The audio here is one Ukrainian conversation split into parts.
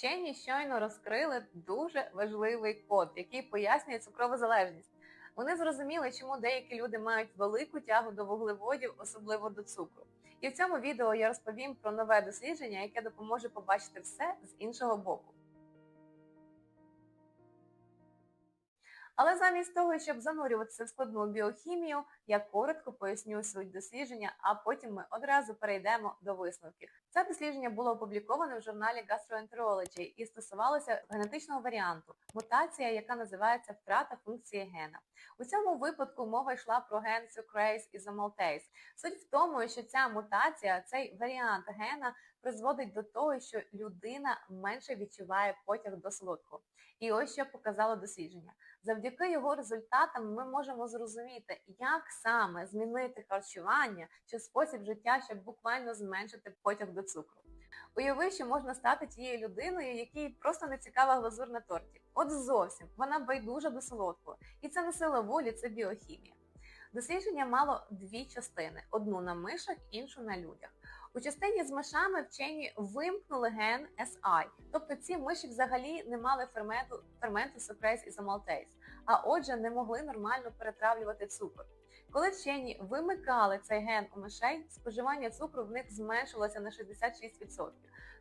Вчені щойно розкрили дуже важливий код, який пояснює цукрову залежність. Вони зрозуміли, чому деякі люди мають велику тягу до вуглеводів, особливо до цукру. І в цьому відео я розповім про нове дослідження, яке допоможе побачити все з іншого боку. Але замість того, щоб занурюватися в складну біохімію, я коротко поясню суть дослідження, а потім ми одразу перейдемо до висновків. Це дослідження було опубліковане в журналі Gastroenterology і стосувалося генетичного варіанту мутація, яка називається втрата функції гена. У цьому випадку мова йшла про ген Sucrase isomaltase. Суть в тому, що ця мутація, цей варіант гена призводить до того, що людина менше відчуває потяг до солодкого. І ось що показало дослідження. Завдяки його результатам ми можемо зрозуміти, як саме змінити харчування чи спосіб життя, щоб буквально зменшити потяг до цукру. Уяви, що можна стати тією людиною, якій просто не цікава глазур на торті. От зовсім вона байдужа до солодкого. І це не сила волі, це біохімія. Дослідження мало дві частини: одну на мишах, іншу на людях. У частині з мишами вчені вимкнули ген SI, тобто ці миші взагалі не мали ферменту ферменту Sucrase ізомалтейз, а отже не могли нормально перетравлювати цукор. Коли вчені вимикали цей ген у мишей, споживання цукру в них зменшилося на 66%.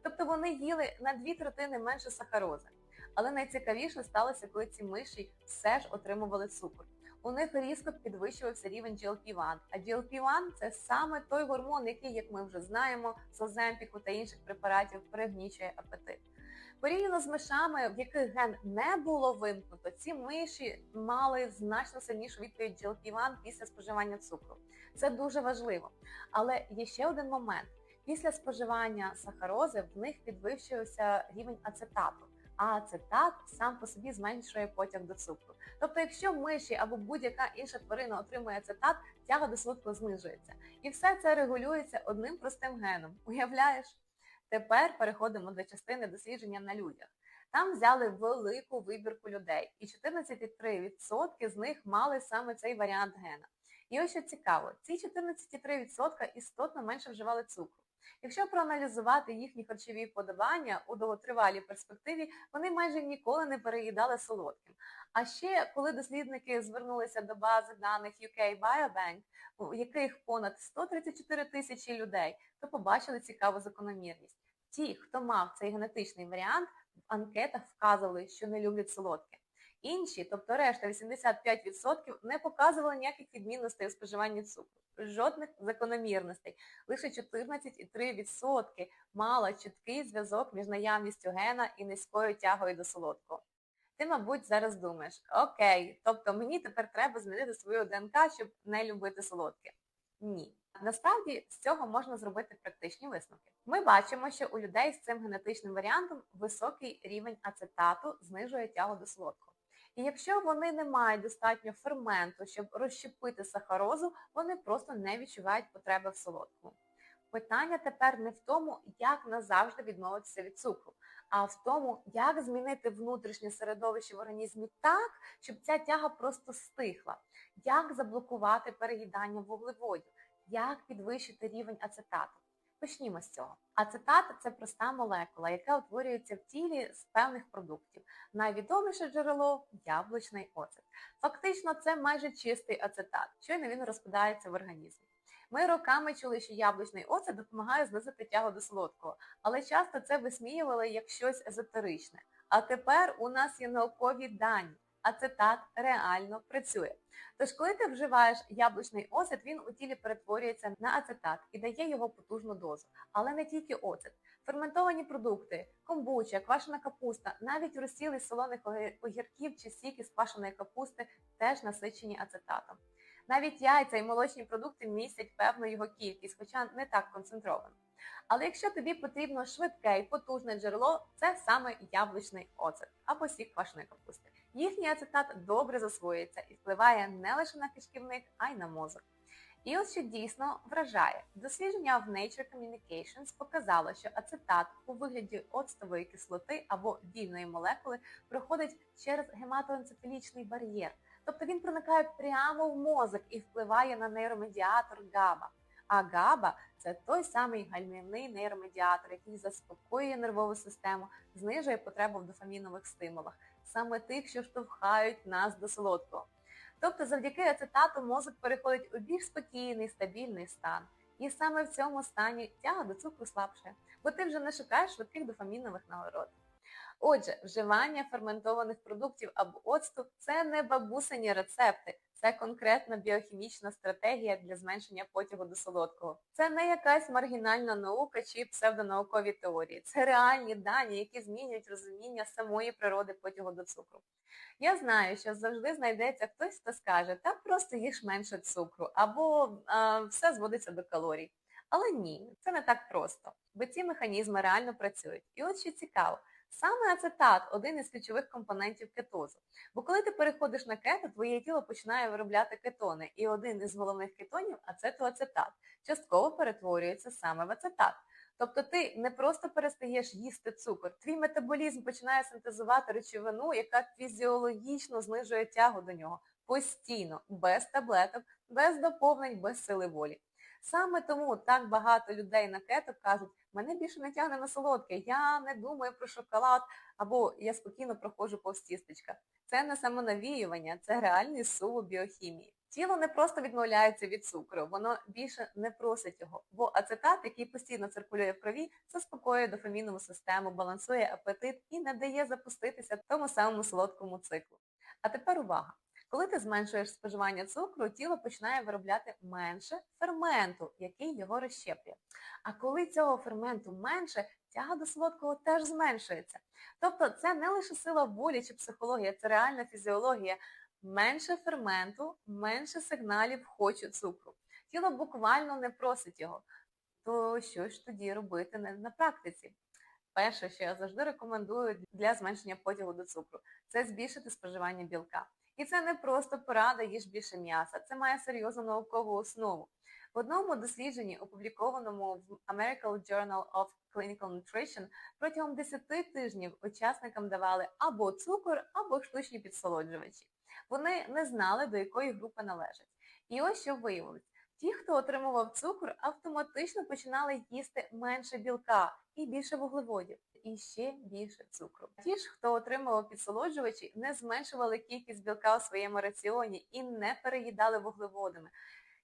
Тобто вони їли на дві третини менше сахарози. Але найцікавіше сталося, коли ці миші все ж отримували цукор у них різко підвищувався рівень GLP-1. А GLP-1 – це саме той гормон, який, як ми вже знаємо, з оземпіку та інших препаратів пригнічує апетит. Порівняно з мишами, в яких ген не було вимкнуто, ці миші мали значно сильнішу відповідь GLP-1 після споживання цукру. Це дуже важливо. Але є ще один момент. Після споживання сахарози в них підвищився рівень ацетату ацетат сам по собі зменшує потяг до цукру. Тобто, якщо миші або будь-яка інша тварина отримує ацетат, тяга до солодкого знижується. І все це регулюється одним простим геном. Уявляєш? Тепер переходимо до частини дослідження на людях. Там взяли велику вибірку людей, і 14,3% з них мали саме цей варіант гена. І ось що цікаво, ці 14,3% істотно менше вживали цукру. Якщо проаналізувати їхні харчові вподобання у довготривалій перспективі, вони майже ніколи не переїдали солодким. А ще коли дослідники звернулися до бази даних UK Biobank, у яких понад 134 тисячі людей, то побачили цікаву закономірність. Ті, хто мав цей генетичний варіант, в анкетах вказували, що не люблять солодке. Інші, тобто решта 85%, не показували ніяких відмінностей у споживанні цукру жодних закономірностей. Лише 14,3% мала чіткий зв'язок між наявністю гена і низькою тягою до солодкого. Ти, мабуть, зараз думаєш, окей, тобто мені тепер треба змінити свою ДНК, щоб не любити солодке. Ні. Насправді з цього можна зробити практичні висновки. Ми бачимо, що у людей з цим генетичним варіантом високий рівень ацетату знижує тягу до солодкого. І якщо вони не мають достатньо ферменту, щоб розщепити сахарозу, вони просто не відчувають потреби в солодкому. Питання тепер не в тому, як назавжди відмовитися від цукру, а в тому, як змінити внутрішнє середовище в організмі так, щоб ця тяга просто стихла, як заблокувати переїдання вуглеводів, як підвищити рівень ацетату. Почнімо з цього. Ацетат це проста молекула, яка утворюється в тілі з певних продуктів. Найвідоміше джерело яблучний оцет. Фактично, це майже чистий ацетат, щойно він розпадається в організмі. Ми роками чули, що яблучний оцет допомагає знизити тягу до солодкого, але часто це висміювали як щось езотеричне. А тепер у нас є наукові дані ацетат реально працює. Тож, коли ти вживаєш яблучний оцет, він у тілі перетворюється на ацетат і дає його потужну дозу. Але не тільки оцет. Ферментовані продукти, комбуча, квашена капуста, навіть розсіли солоних огірків чи сік із квашеної капусти теж насичені ацетатом. Навіть яйця і молочні продукти містять певну його кількість, хоча не так концентровано. Але якщо тобі потрібно швидке і потужне джерело, це саме яблучний оцет або сік квашеної капусти. Їхній ацетат добре засвоюється і впливає не лише на кишківник, а й на мозок. І ось що дійсно вражає. Дослідження в Nature Communications показало, що ацетат у вигляді оцтової кислоти або вільної молекули проходить через гематоенцефалічний бар'єр. Тобто він проникає прямо в мозок і впливає на нейромедіатор ГАБА. А ГАБА це той самий гальмівний нейромедіатор, який заспокоює нервову систему, знижує потребу в дофамінових стимулах, саме тих, що штовхають нас до солодкого. Тобто завдяки ацетату мозок переходить у більш спокійний, стабільний стан. І саме в цьому стані тяга до цукру слабше, бо ти вже не шукаєш швидких дофамінових нагород. Отже, вживання ферментованих продуктів або оцту – це не бабусині рецепти, це конкретна біохімічна стратегія для зменшення потягу до солодкого. Це не якась маргінальна наука чи псевдонаукові теорії. Це реальні дані, які змінюють розуміння самої природи потягу до цукру. Я знаю, що завжди знайдеться хтось, хто скаже, та просто їж менше цукру, або а, все зводиться до калорій. Але ні, це не так просто, бо ці механізми реально працюють. І от що цікаво, саме ацетат один із ключових компонентів кетозу. Бо коли ти переходиш на кето, твоє тіло починає виробляти кетони, і один із головних кетонів ацетоацетат, частково перетворюється саме в ацетат. Тобто ти не просто перестаєш їсти цукор, твій метаболізм починає синтезувати речовину, яка фізіологічно знижує тягу до нього постійно, без таблеток, без доповнень, без сили волі. Саме тому так багато людей на кето кажуть, мене більше не тягне на солодке, я не думаю про шоколад, або я спокійно проходжу повз тістечка. Це не самонавіювання, це реальний суву біохімії. Тіло не просто відмовляється від цукру, воно більше не просить його, бо ацетат, який постійно циркулює в крові, заспокоює дофамінову систему, балансує апетит і не дає запуститися тому самому солодкому циклу. А тепер увага! Коли ти зменшуєш споживання цукру, тіло починає виробляти менше ферменту, який його розщеплює. А коли цього ферменту менше, тяга до солодкого теж зменшується. Тобто це не лише сила волі чи психологія, це реальна фізіологія. Менше ферменту, менше сигналів хочу цукру. Тіло буквально не просить його. То що ж тоді робити на практиці? Перше, що я завжди рекомендую для зменшення потягу до цукру, це збільшити споживання білка. І це не просто порада їж більше м'яса, це має серйозну наукову основу. В одному дослідженні, опублікованому в American Journal of Clinical Nutrition, протягом 10 тижнів учасникам давали або цукор, або штучні підсолоджувачі. Вони не знали, до якої групи належать. І ось що виявилось. Ті, хто отримував цукор, автоматично починали їсти менше білка і більше вуглеводів, і ще більше цукру. Ті ж, хто отримував підсолоджувачі, не зменшували кількість білка у своєму раціоні і не переїдали вуглеводами.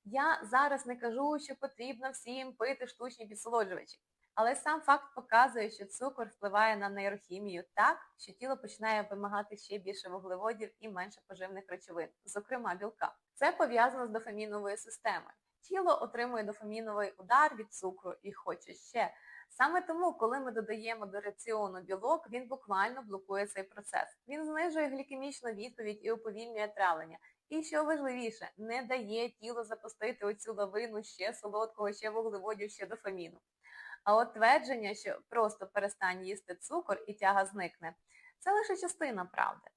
Я зараз не кажу, що потрібно всім пити штучні підсолоджувачі. Але сам факт показує, що цукор впливає на нейрохімію так, що тіло починає вимагати ще більше вуглеводів і менше поживних речовин, зокрема білка. Це пов'язано з дофаміновою системою. Тіло отримує дофаміновий удар від цукру і хоче ще. Саме тому, коли ми додаємо до раціону білок, він буквально блокує цей процес. Він знижує глікемічну відповідь і уповільнює травлення. І що важливіше, не дає тілу запустити оцю лавину ще солодкого, ще вуглеводів, ще дофаміну. А от твердження, що просто перестань їсти цукор і тяга зникне, це лише частина правди.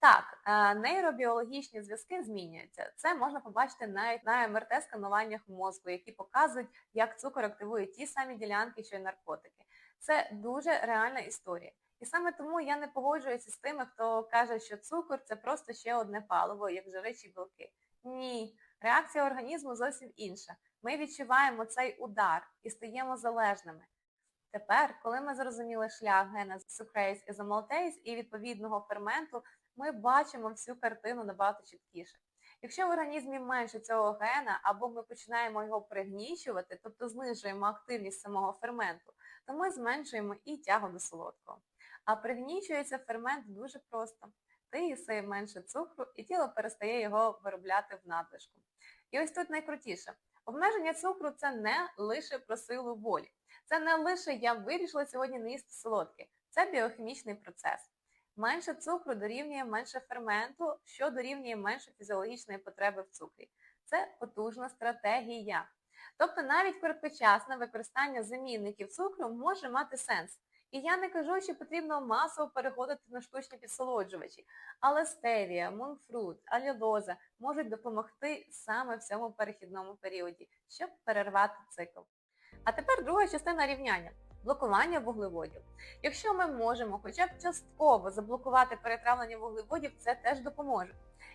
Так, нейробіологічні зв'язки змінюються. Це можна побачити навіть на МРТ-скануваннях мозку, які показують, як цукор активує ті самі ділянки, що й наркотики. Це дуже реальна історія. І саме тому я не погоджуюся з тими, хто каже, що цукор це просто ще одне паливо, як жири чи білки. Ні, реакція організму зовсім інша. Ми відчуваємо цей удар і стаємо залежними. Тепер, коли ми зрозуміли шлях гена сукрейс ізомалтейс і відповідного ферменту, ми бачимо всю картину набагато чіткіше. Якщо в організмі менше цього гена, або ми починаємо його пригнічувати, тобто знижуємо активність самого ферменту, то ми зменшуємо і тягу до солодкого. А пригнічується фермент дуже просто. Ти їси менше цукру, і тіло перестає його виробляти в надлишку. І ось тут найкрутіше. Обмеження цукру це не лише про силу волі. Це не лише я вирішила сьогодні не їсти солодке. Це біохімічний процес. Менше цукру дорівнює менше ферменту, що дорівнює менше фізіологічної потреби в цукрі. Це потужна стратегія. Тобто навіть короткочасне використання замінників цукру може мати сенс. І я не кажу, що потрібно масово переходити на штучні підсолоджувачі, але стевія, мунфрут, алілоза можуть допомогти саме в цьому перехідному періоді, щоб перервати цикл. А тепер друга частина рівняння блокування вуглеводів. Якщо ми можемо хоча б частково заблокувати перетравлення вуглеводів, це теж допоможе.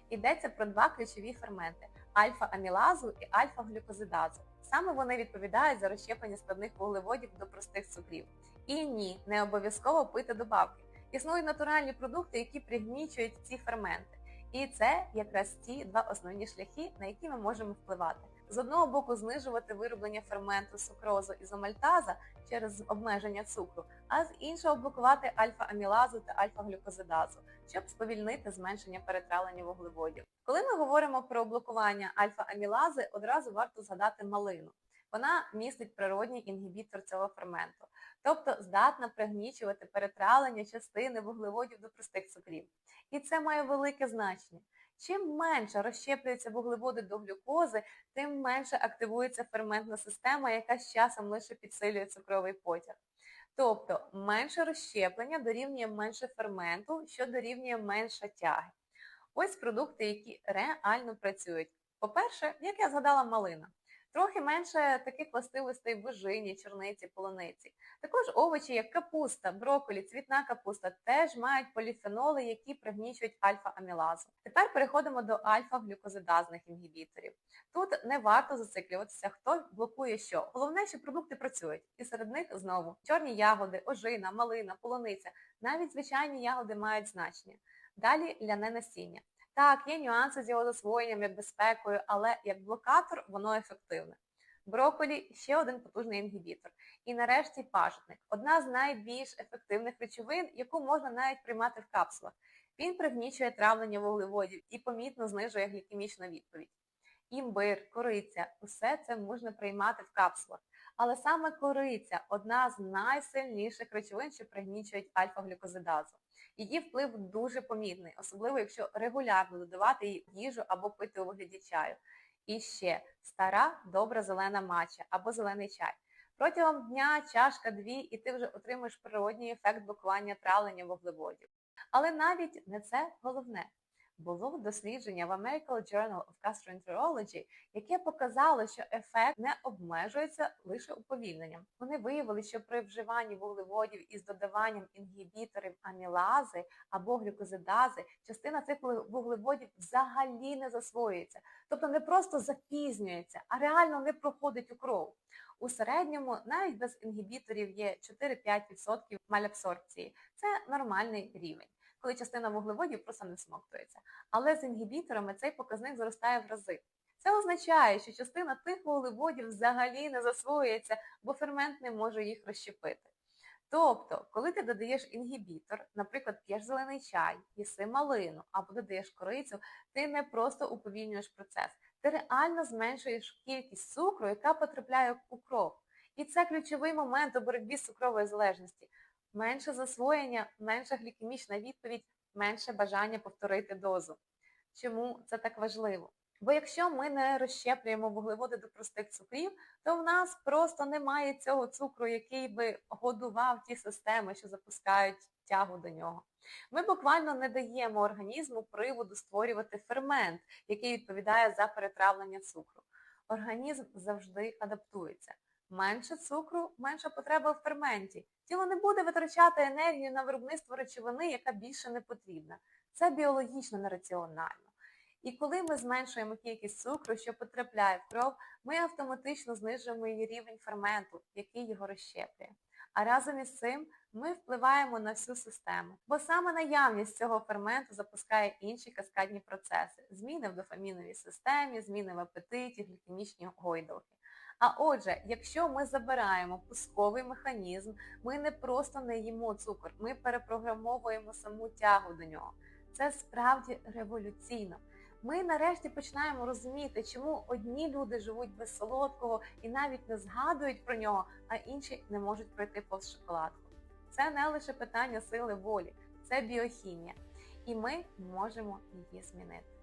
Йдеться про два ключові ферменти альфа-амілазу і альфа-глюкозидазу. Саме вони відповідають за розщеплення складних вуглеводів до простих цукрів. І ні, не обов'язково пити добавки. Існують натуральні продукти, які пригнічують ці ферменти. І це якраз ті два основні шляхи, на які ми можемо впливати. З одного боку, знижувати вироблення ферменту сукрозу ізомальтаза через обмеження цукру, а з іншого блокувати альфа-амілазу та альфа-глюкозидазу, щоб сповільнити зменшення перетравлення вуглеводів. Коли ми говоримо про блокування альфа-амілази, одразу варто згадати малину. Вона містить природній інгібітор цього ферменту, тобто здатна пригнічувати перетравлення частини вуглеводів до простих цукрів. І це має велике значення. Чим менше розщеплюються вуглеводи до глюкози, тим менше активується ферментна система, яка з часом лише підсилює цукровий потяг. Тобто менше розщеплення дорівнює менше ферменту, що дорівнює менше тяги. Ось продукти, які реально працюють. По-перше, як я згадала, малина. Трохи менше таких властивостей в ожині, чорниці, полуниці. Також овочі, як капуста, брокколі, цвітна капуста, теж мають поліфеноли, які пригнічують альфа-амілазу. Тепер переходимо до альфа-глюкозидазних інгібіторів. Тут не варто зациклюватися, хто блокує що. Головне, що продукти працюють. І серед них знову чорні ягоди, ожина, малина, полуниця. Навіть звичайні ягоди мають значення. Далі ляне насіння. Так, є нюанси з його засвоєнням як безпекою, але як блокатор воно ефективне. Брокколі – ще один потужний інгібітор. І нарешті пажитник одна з найбільш ефективних речовин, яку можна навіть приймати в капсулах. Він пригнічує травлення вуглеводів і помітно знижує глікемічну відповідь. Імбир, кориця усе це можна приймати в капсулах. Але саме кориця одна з найсильніших речовин, що пригнічують альфа-глюкозидазу. Її вплив дуже помітний, особливо якщо регулярно додавати її в їжу або пити у вигляді чаю. І ще стара добра зелена матча або зелений чай. Протягом дня чашка-дві, і ти вже отримаєш природній ефект блокування травлення вуглеводів. Але навіть не це головне. Було дослідження в American Journal of Gastroenterology, яке показало, що ефект не обмежується лише уповільненням. Вони виявили, що при вживанні вуглеводів із додаванням інгібіторів амілази або глюкозидази частина цих вуглеводів взагалі не засвоюється. Тобто не просто запізнюється, а реально не проходить у кров. У середньому навіть без інгібіторів є 4-5% малябсорбції. Це нормальний рівень коли частина вуглеводів просто не всмоктується. Але з інгібіторами цей показник зростає в рази. Це означає, що частина тих вуглеводів взагалі не засвоюється, бо фермент не може їх розщепити. Тобто, коли ти додаєш інгібітор, наприклад, п'єш зелений чай, їси малину або додаєш корицю, ти не просто уповільнюєш процес, ти реально зменшуєш кількість цукру, яка потрапляє у кров. І це ключовий момент у боротьбі з цукровою залежністю менше засвоєння, менша глікемічна відповідь, менше бажання повторити дозу. Чому це так важливо? Бо якщо ми не розщеплюємо вуглеводи до простих цукрів, то в нас просто немає цього цукру, який би годував ті системи, що запускають тягу до нього. Ми буквально не даємо організму приводу створювати фермент, який відповідає за перетравлення цукру. Організм завжди адаптується. Менше цукру, менша потреба в ферменті. Тіло не буде витрачати енергію на виробництво речовини, яка більше не потрібна. Це біологічно нераціонально. І коли ми зменшуємо кількість цукру, що потрапляє в кров, ми автоматично знижуємо її рівень ферменту, який його розщеплює. А разом із цим ми впливаємо на всю систему. Бо саме наявність цього ферменту запускає інші каскадні процеси, зміни в дофаміновій системі, зміни в апетиті, глікемічні гойдалки. А отже, якщо ми забираємо пусковий механізм, ми не просто не їмо цукор, ми перепрограмовуємо саму тягу до нього. Це справді революційно. Ми нарешті починаємо розуміти, чому одні люди живуть без солодкого і навіть не згадують про нього, а інші не можуть пройти повз шоколадку. Це не лише питання сили волі, це біохімія. І ми можемо її змінити.